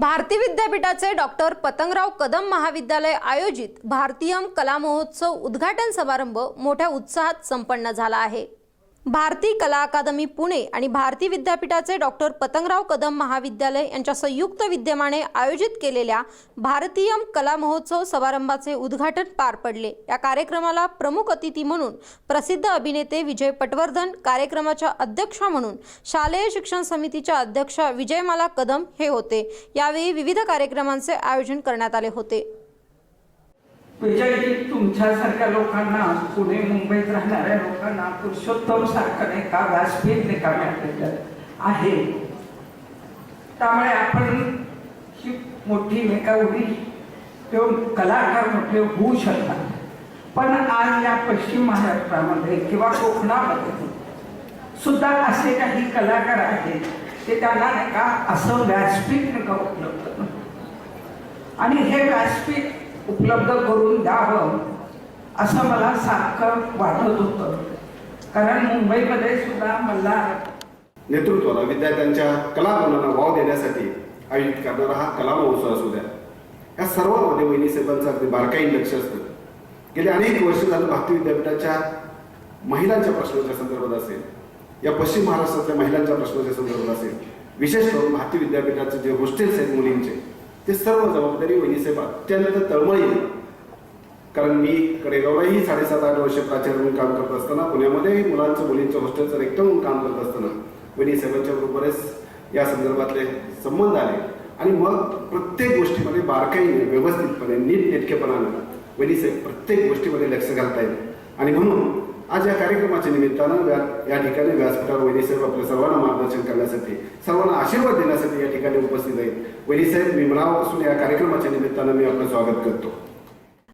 भारती विद्यापीठाचे डॉक्टर पतंगराव कदम महाविद्यालय आयोजित भारतीयम कला महोत्सव उद्घाटन समारंभ मोठ्या उत्साहात संपन्न झाला आहे. भारती कला अकादमी पुणे आणि भारती विद्यापीठाचे डॉक्टर पतंगराव कदम महाविद्यालय यांच्या संयुक्त विद्यमाने आयोजित केलेल्या भारतीयम कला महोत्सव समारंभाचे उद्घाटन पार पडले. या कार्यक्रमाला प्रमुख अतिथी म्हणून प्रसिद्ध अभिनेते विजय पटवर्धन कार्यक्रमाच्या अध्यक्षा म्हणून शालेय शिक्षण समितीच्या अध्यक्षा विजयमाला कदम हे होते. यावेळी विविध कार्यक्रमांचे आयोजन करण्यात आले होते. विजयजी तुमच्यासारख्या लोकांना पुणे मुंबईत राहणाऱ्या लोकांना पुरुषोत्तम सारखं नाही का व्यासपीठ नाही का मिळालेलं आहे. त्यामुळे आपण ही मोठी नाही का उडी किंवा कलाकार मोठे होऊ शकतात. पण आज या पश्चिम महाराष्ट्रामध्ये किंवा कोकणामध्ये सुद्धा असे काही कलाकार आहेत ते त्यांना नाही का असं व्यासपीठ नाही का उपलब्ध आणि हे व्यासपीठ उपलब्ध करून द्यावं असं मला सारखं वाटत होतं. कारण मुंबईमध्ये सुद्धा मला नेतृत्वाला विद्यार्थ्यांच्या कलागुणांना वाव देण्यासाठी आयोजित करणारा हा कला महोत्सव असू द्या. या सर्वांमध्ये वहिनी साहेबांचं अगदी बारकाईन लक्ष असतं. गेले अनेक वर्ष झालं भारती विद्यापीठाच्या महिलांच्या प्रश्नाच्या संदर्भात असेल या पश्चिम महाराष्ट्रातल्या महिलांच्या प्रश्नाच्या संदर्भात असेल. विशेष करून भारतीय विद्यापीठाचे जे हॉस्टेल्स आहेत मुलींचे ते सर्व जबाबदारी वहिनी अत्यंत तळमळीने कारण मी कडेगावलाही साडेसात आठ वर्ष प्राचार्य म्हणून काम करत असताना पुण्यामध्ये मुलांचं मुलींचं हॉस्टेलचं रेक्टर म्हणून काम करत असताना वहिनी बरोबरच या संदर्भातले संबंध आले. आणि मग प्रत्येक गोष्टीमध्ये बारकाईने व्यवस्थितपणे नीट नेटकेपणानं वहिनी प्रत्येक गोष्टीमध्ये लक्ष घालता येईल आणि म्हणून आज या कार्यक्रमाच्या निमित्तानं व्या- या ठिकाणी व्यासपीठावर वहिनी आपल्या सर्वांना मार्गदर्शन करण्यासाठी सर्वांना आशीर्वाद देण्यासाठी या ठिकाणी उपस्थित आहेत. वहिनी साहेब मी मनापासून या कार्यक्रमाच्या निमित्तानं मी आपलं स्वागत करतो.